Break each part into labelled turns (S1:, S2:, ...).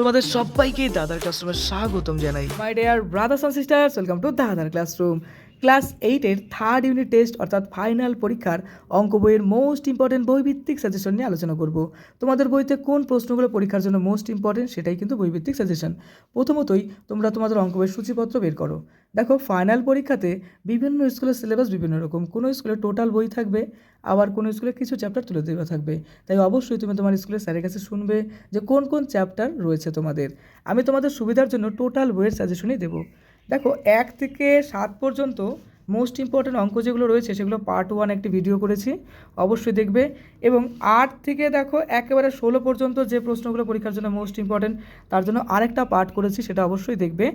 S1: তোমাদের সবাইকে দাদার ক্লাসরুমে স্বাগতম জানাই।
S2: My dear brothers and sisters welcome to দাদার ক্লাসরুম ক্লাস এইটের থার্ড ইউনিট টেস্ট অর্থাৎ ফাইনাল পরীক্ষার অঙ্ক বইয়ের মোস্ট ইম্পর্টেন্ট বইভিত্তিক সাজেশন নিয়ে আলোচনা করব। তোমাদের বইতে কোন প্রশ্নগুলো পরীক্ষার জন্য মোস্ট ইম্পর্টেন্ট সেটাই কিন্তু বইভিত্তিক সাজেশন প্রথমতই তোমরা তোমাদের অঙ্ক বইয়ের সূচিপত্র বের করো। দেখো ফাইনাল পরীক্ষাতে বিভিন্ন স্কুলের সিলেবাস বিভিন্ন রকম। কোনো স্কুলে টোটাল বই থাকবে, আবার কোনো স্কুলে কিছু চ্যাপ্টার তুলে দেওয়া থাকবে। তাই অবশ্যই তুমি তোমার স্কুলের স্যারের কাছে শুনবে যে কোন কোন চ্যাপ্টার রয়েছে তোমাদের। আমি তোমাদের সুবিধার জন্য টোটাল বইয়ের সাজেশনই দেবো। দেখো, এক থেকে সাত পর্যন্ত মোস্ট ইম্পর্ট্যান্ট অঙ্ক যেগুলো রয়েছে, সেগুলো পার্ট ওয়ান একটি ভিডিও করেছি, অবশ্যই দেখবে। এবং আট থেকে দেখো, একেবারে ষোলো পর্যন্ত যে প্রশ্নগুলো পরীক্ষার জন্য মোস্ট ইম্পর্ট্যান্ট তার জন্য আরেকটা পার্ট করেছি, সেটা অবশ্যই দেখবে।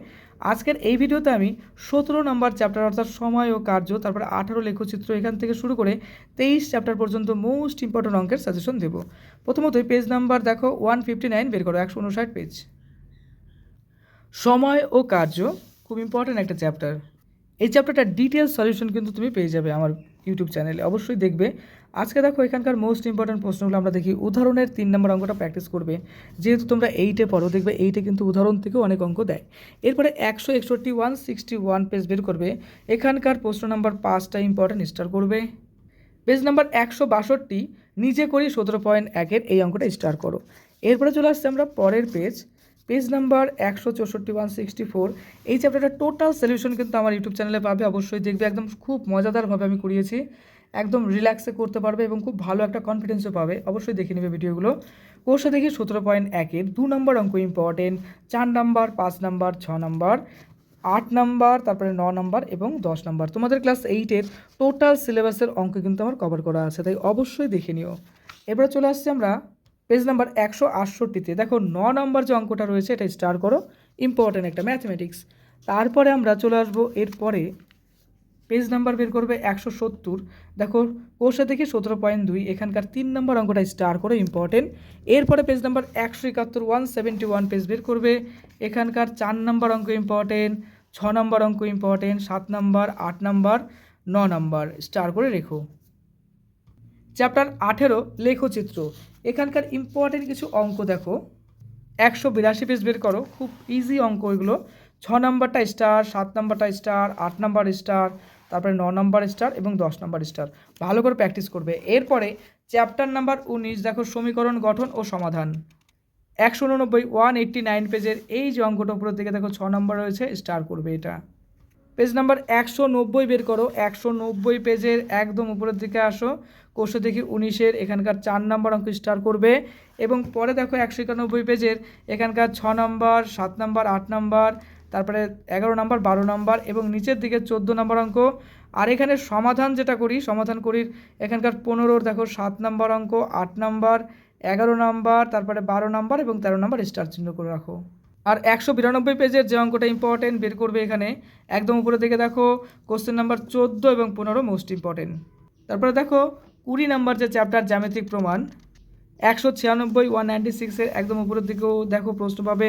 S2: আজকের এই ভিডিওতে আমি সতেরো নম্বর চ্যাপ্টার অর্থাৎ সময় ও কার্য, তারপরে আঠারো লেখচিত্র, এখান থেকে শুরু করে তেইশ চ্যাপ্টার পর্যন্ত মোস্ট ইম্পর্ট্যান্ট অঙ্কের সাজেশন দেবো। প্রথমতই পেজ নাম্বার দেখো ওয়ান ফিফটি নাইন বের করো, একশো উনষাট পেজ সময় ও কার্য খুব ইম্পর্ট্যান্ট একটা চ্যাপ্টার এই চ্যাপ্টারটার ডিটেলস সলিউশন কিন্তু তুমি পেয়ে যাবে আমার ইউটিউব চ্যানেলে অবশ্যই দেখবে। আজকে দেখো, এখানকার মোস্ট ইম্পর্ট্যান্ট প্রশ্নগুলো আমরা দেখি। উদাহরণের তিন নম্বর অঙ্কটা প্র্যাকটিস করবে। যেহেতু তোমরা এইটে পড়ো, দেখবে এইটে কিন্তু উদাহরণ থেকেও অনেক অঙ্ক দেয়। এরপরে একশো একষট্টি ওয়ান সিক্সটি ওয়ান পেজ বের করবে। এখানকার প্রশ্ন নাম্বার পাঁচটা ইম্পর্ট্যান্ট স্টার করবে। পেজ নাম্বার একশো বাষট্টি, নিজে করি সতেরো পয়েন্ট একের এই অঙ্কটা স্টার করো। এরপরে চলে আসছে আমরা পরের পেজ পেজ নাম্বার একশো চৌষট্টি ওয়ান সিক্সটি ফোর এই চ্যাপ্টারটা টোটাল সলিউশন কিন্তু আমার ইউটিউব চ্যানেলে পাবে। অবশ্যই দেখবে, একদম খুব মজাদারভাবে আমি করিয়েছি। একদম রিল্যাক্সে করতে পারবে এবং খুব ভালো একটা কনফিডেন্সও পাবে। অবশ্যই দেখে নেবে ভিডিওগুলো। কোর্সে দেখি সতেরো পয়েন্ট একের দু নম্বর অঙ্ক ইম্পর্টেন্ট চার নাম্বার, পাঁচ নাম্বার, ছ নাম্বার, আট নাম্বার, তারপরে ন নাম্বার এবং দশ নাম্বার। তোমাদের ক্লাস এইটের টোটাল সিলেবাসের অঙ্ক কিন্তু আমার কভার করা আছে, তাই অবশ্যই দেখে নিও। এবারে চলে আসছি আমরা পেজ নাম্বার একশো আটষট্টিতে। দেখো, ন নম্বর যে অঙ্কটা রয়েছে, এটা স্টার করো। ইম্পর্ট্যান্ট একটা ম্যাথমেটিক্স তারপরে আমরা চলে আসব, এরপরে পেজ নাম্বার বের করবে একশো সত্তর। দেখো কোর্সে থেকে সতেরো পয়েন্ট দুই, এখানকার তিন নম্বর অঙ্কটা স্টার করে ইম্পর্টেন্ট এরপরে পেজ নাম্বার একশো একাত্তর ওয়ান সেভেন্টি ওয়ান পেজ বের করবে। এখানকার চার নম্বর অঙ্ক ইম্পর্টেন্ট ছ নম্বর অঙ্ক ইম্পর্টেন্ট সাত নম্বর, আট নম্বর, ন নম্বর। স্টার করে রেখো। চ্যাপ্টার আঠেরো, লেখচিত্র। এখানকার ইম্পর্টেন্ট কিছু অঙ্ক দেখো। একশো বিরাশি পেজ বের করো। খুব ইজি অঙ্ক এগুলো। ছ নম্বরটা স্টার সাত নম্বরটা স্টার আট নম্বর স্টার তারপরে ন নম্বর স্টার এবং দশ নম্বর স্টার ভালো করে প্র্যাকটিস করবে। এরপরে চ্যাপ্টার নাম্বার উনিশ দেখো, সমীকরণ গঠন ও সমাধান। একশো উননব্বই ওয়ান এইট্টি নাইন পেজের এই যে অঙ্কটা উপরের দিকে দেখো, ছ নম্বর রয়েছে স্টার করবে এটা। পেজ নাম্বার একশো নব্বই বের করো। একশো নব্বই পেজের একদম উপরের দিকে আসো। কোষে দেখি উনিশের, এখানকার চার নম্বর অঙ্ক স্টার করবে। এবং পরে দেখো একশো একানব্বই পেজের এখানকার ছ নম্বর, সাত নম্বর, আট নম্বর, তারপরে এগারো নম্বর, বারো নম্বর এবং নিচের দিকে চোদ্দ নম্বর অঙ্ক। আর এখানে সমাধান যেটা করি, সমাধান করি এখানকার পনেরোর দেখো সাত নম্বর অঙ্ক, আট নম্বর, এগারো নম্বর, তারপরে বারো নম্বর এবং তেরো নম্বর স্টার চিহ্ন করে রাখো। আর একশো বিরানব্বই পেজের যে অঙ্কটা ইম্পর্টেন্ট বের করবে এখানে। একদম উপরে দিকে দেখো কোশ্চেন নাম্বার চোদ্দ এবং পনেরো মোস্ট ইম্পর্টেন্ট তারপরে দেখো, কুড়ি নাম্বার যে চ্যাপ্টার জ্যামিতিক প্রমাণ, একশো ছিয়ানব্বই ওয়ান নাইনটি সিক্সের একদম উপরের দিকেও দেখো প্রশ্ন পাবে।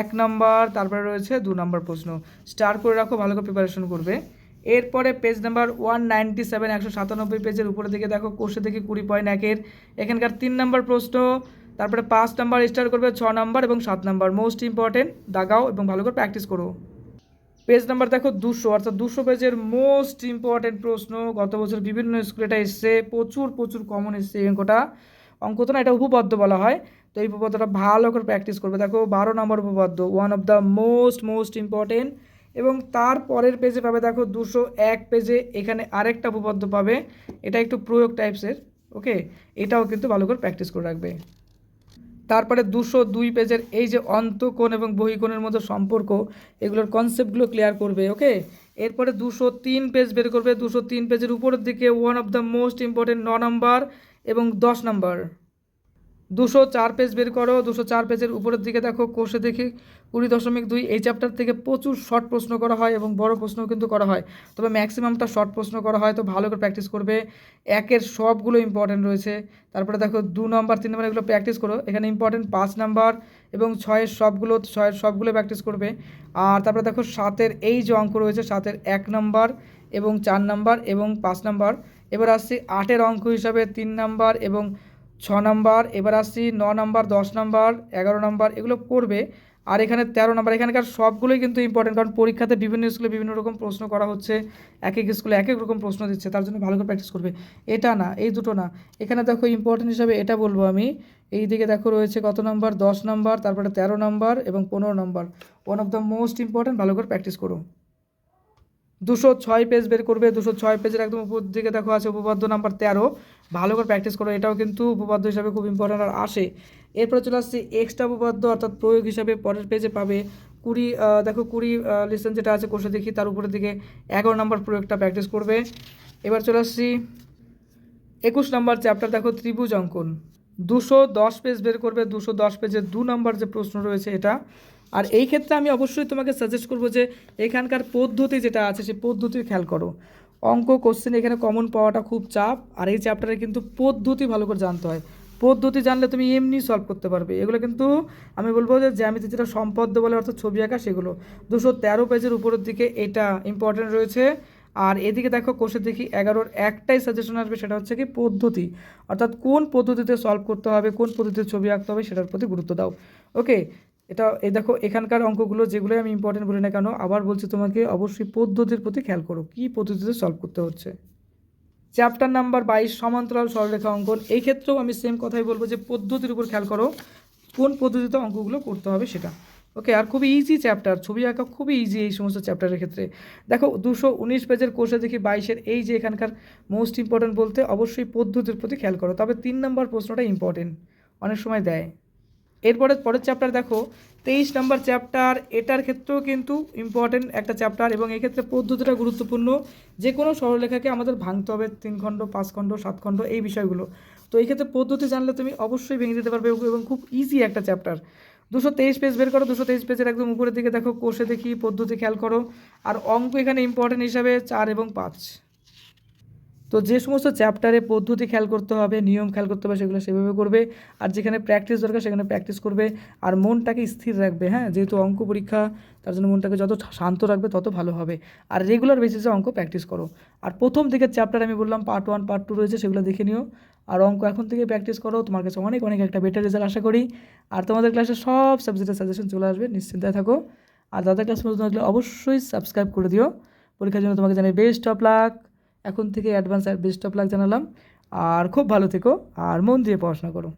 S2: এক নাম্বার, তারপরে রয়েছে দু নাম্বার প্রশ্ন। স্টার করে রাখো, ভালো করে প্রিপারেশন করবে। এরপরে page number one ninety seven একশো সাতানব্বই পেজের উপরের দিকে দেখো কোর্সে থেকে কুড়ি পয়েন্ট একের। এখানকার তিন নাম্বার প্রশ্ন তারপরে পাঁচ নাম্বার স্টার করবে, ছ নাম্বার এবং সাত নাম্বার। মোস্ট ইম্পর্টেন্ট দাগাও এবং ভালো করে প্র্যাকটিস করো। পেজ নাম্বার দেখো দুশো, অর্থাৎ দুশো পেজের মোস্ট ইম্পর্টেন্ট প্রশ্ন। গত বছর বিভিন্ন স্কুলে এটা এসছে, প্রচুর প্রচুর কমন এসছে অঙ্কটা। অঙ্ক তো না, এটা উপপাদ্য বলা হয়। তো এই উপপাদ্যটা ভালো করে প্র্যাকটিস করবে। দেখো বারো নম্বর উপপাদ্য one of the most most important এবং তার পরের পেজে পাবে, দেখো দুশো এক পেজে এখানে আরেকটা উপপাদ্য পাবে। এটা একটু প্রয়োগ টাইপসের ওকে এটাও কিন্তু ভালো করে প্র্যাকটিস করে রাখবে। তারপরে দুশো দুই পেজের এই যে অন্তকোণ এবং বহিকোণের মধ্যে সম্পর্ক, এগুলোর কনসেপ্টগুলো ক্লিয়ার করবে ওকে এরপরে দুশো তিন পেজ বের করবে, দুশো তিন পেজের উপরের দিকে one of the most important ন নম্বর এবং দশ নম্বর দুশো চার পেজ বের করো, দুশো চার পেজের উপরের দিকে দেখো, কোষে দেখি কুড়ি দশমিক দুই, এই চ্যাপ্টার থেকে প্রচুর শর্ট প্রশ্ন করা হয় এবং বড় প্রশ্নও কিন্তু করা হয়। তবে ম্যাক্সিমামটা শর্ট প্রশ্ন করা হয়, তো ভালো করে প্র্যাকটিস করবে। একের সবগুলো ইম্পর্টেন্ট রয়েছে। তারপরে দেখো, দু নম্বর তিন নম্বর এগুলো প্র্যাকটিস করো। এখানে ইম্পর্টেন্ট পাঁচ নাম্বার এবং ছয়ের সবগুলো ছয়ের সবগুলো প্র্যাকটিস করবে। আর তারপরে দেখো, সাতের এই যে অঙ্ক রয়েছে, সাতের এক নাম্বার এবং চার নাম্বার এবং পাঁচ নাম্বার এবার আসছি আটের অঙ্ক হিসাবে, তিন নাম্বার এবং ছ নাম্বার এবার আসছি ন নাম্বার দশ নাম্বার এগারো নাম্বার এগুলো পড়বে আর এখানে তেরো নাম্বার, এখানকার সবগুলোই কিন্তু ইম্পর্টেন্ট কারণ পরীক্ষাতে বিভিন্ন স্কুলে বিভিন্ন রকম প্রশ্ন করা হচ্ছে, এক এক স্কুলে এক এক রকম প্রশ্ন দিচ্ছে, তার জন্য ভালো করে প্র্যাকটিস করবে। এটা না, এই দুটো না। এখানে দেখো ইম্পর্টেন্ট হিসাবে এটা বলব আমি, এই দিকে দেখো রয়েছে কত নাম্বার? দশ নম্বর, তারপরে তেরো নাম্বার এবং পনেরো number. One of the most important ভালো করে প্র্যাকটিস করো। দুশো ছয় পেজ বের করবে, দুশো ছয় পেজের একদম উপর দিকে দেখো আছে উপপাদ্য নাম্বার তেরো। ভালো করে প্র্যাকটিস করো, এটাও কিন্তু উপপাদ্য হিসাবে খুব ইম্পর্টেন্ট আর আসে। এরপরে চলে আসছে এক্সট্রা উপপাদ্য, অর্থাৎ প্রয়োগ হিসাবে পরের পেজে পাবে কুড়ি দেখো কুড়ি লিসেন যেটা আছে কোষে দেখি, তার উপরের দিকে এগারো নম্বর প্রয়োগটা প্র্যাকটিস করবে। এবার চলে আসছি একুশ নম্বর চ্যাপ্টার দেখো ত্রিভুজ অঙ্কন। দুশো দশ পেজ বের করবে, দুশো দশ পেজের দু নম্বর যে প্রশ্ন রয়েছে এটা আর এই ক্ষেত্রে আমি অবশ্যই তোমাকে সাজেস্ট করব যে এখানকার পদ্ধতি যেটা আছে সেই পদ্ধতির খেয়াল করো। অঙ্ক কোশ্চেন এখানে কমন পাওয়াটা খুব চাপ, আর এই চ্যাপ্টারে কিন্তু পদ্ধতি ভালো করে জানতে হয়। পদ্ধতি জানলে তুমি এমনি সলভ করতে পারবে। এগুলো কিন্তু আমি বলব যে জ্যামিতি যেটা সম্পদ্য বলে অর্থাৎ ছবি আঁকা, সেগুলো। দুশো তেরো পেজের উপরের দিকে এটা ইম্পর্টেন্ট রয়েছে। আর এদিকে দেখো কোষের দেখি এগারোর একটাই সাজেশন আসবে, সেটা হচ্ছে কি পদ্ধতি। অর্থাৎ কোন পদ্ধতিতে সলভ করতে হবে, কোন পদ্ধতিতে ছবি আঁকতে হবে, সেটার প্রতি গুরুত্ব দাও। ওকে এটা, এই দেখো, এখানকার অঙ্কগুলো যেগুলো আমি ইম্পর্টেন্ট বলি না কেন, আবার বলছি তোমাকে অবশ্যই পদ্ধতির প্রতি খেয়াল করো, কী পদ্ধতিতে সলভ করতে হচ্ছে। চ্যাপ্টার নাম্বার বাইশ, সমান্তরাল সরলরেখা অঙ্কন। এই ক্ষেত্রেও আমি সেম কথাই বলব যে পদ্ধতির উপর খেয়াল করো, কোন পদ্ধতিতে অঙ্কগুলো করতে হবে সেটা। ওকে আর খুবই ইজি চ্যাপ্টার ছবি আঁকা খুবই ইজি এই সমস্ত চ্যাপ্টারের ক্ষেত্রে। দেখো, দুশো উনিশ পেজের কোর্সে দেখি বাইশের, এই যে এখানকার মোস্ট ইম্পর্টেন্ট বলতে অবশ্যই পদ্ধতির প্রতি খেয়াল করো, তবে তিন নম্বর প্রশ্নটা ইম্পর্টেন্ট অনেক সময় দেয়। এরপরে পরের চ্যাপ্টার দেখো, তেইশ নম্বর চ্যাপ্টার এটার ক্ষেত্রেও কিন্তু ইম্পর্টেন্ট একটা চ্যাপ্টার এবং এক্ষেত্রে পদ্ধতিটা গুরুত্বপূর্ণ। যে কোনো সরলরেখাকে আমাদের ভাঙতে হবে, তিন খণ্ড, পাঁচ খণ্ড, সাত খণ্ড, এই বিষয়গুলো। তো এই ক্ষেত্রে পদ্ধতি জানলে তুমি অবশ্যই ভেঙে দিতে পারবে এবং খুব ইজি একটা চ্যাপ্টার দুশো তেইশ পেজ বের করো, দুশো তেইশ পেজের একদম উপরের দিকে দেখো কোষে দেখি, পদ্ধতি খেয়াল করো। আর অঙ্ক এখানে ইম্পর্টেন্ট হিসাবে চার এবং পাঁচ। তো যে সমস্ত চ্যাপ্টারে পদ্ধতি খেয়াল করতে হবে, নিয়ম খেয়াল করতে হবে, সেগুলো সেভাবে করবে। আর যেখানে প্র্যাকটিস দরকার, সেখানে প্র্যাকটিস করবে। আর মনটাকে স্থির রাখবে হ্যাঁ? যেহেতু অঙ্ক পরীক্ষা, তার জন্য মনটাকে যত শান্ত রাখবে, তত ভালো হবে। আর রেগুলার বেসিসে অঙ্ক প্র্যাকটিস করো। আর প্রথম দিকের চ্যাপ্টার আমি বললাম পার্ট ওয়ান পার্ট টু রয়েছে, সেগুলো দেখে নিও। আর অঙ্ক এখন থেকে প্র্যাকটিস করো, তোমার কাছে অনেক অনেক একটা বেটার রেজাল্ট আশা করি। আর তোমাদের ক্লাসে সব সাবজেক্টের সাজেশন চলে আসবে নিশ্চিন্তায় থাকো। আর দাদা ক্লাস নতুন থাকলে অবশ্যই সাবস্ক্রাইব করে দিও। পরীক্ষার জন্য তোমাকে জানাই বেস্ট অফ লাক এখন থেকে অ্যাডভান্স বেস্ট অফ লাক জানালাম। আর খুব ভালো থেকো, আর মন দিয়ে পড়াশোনা করো।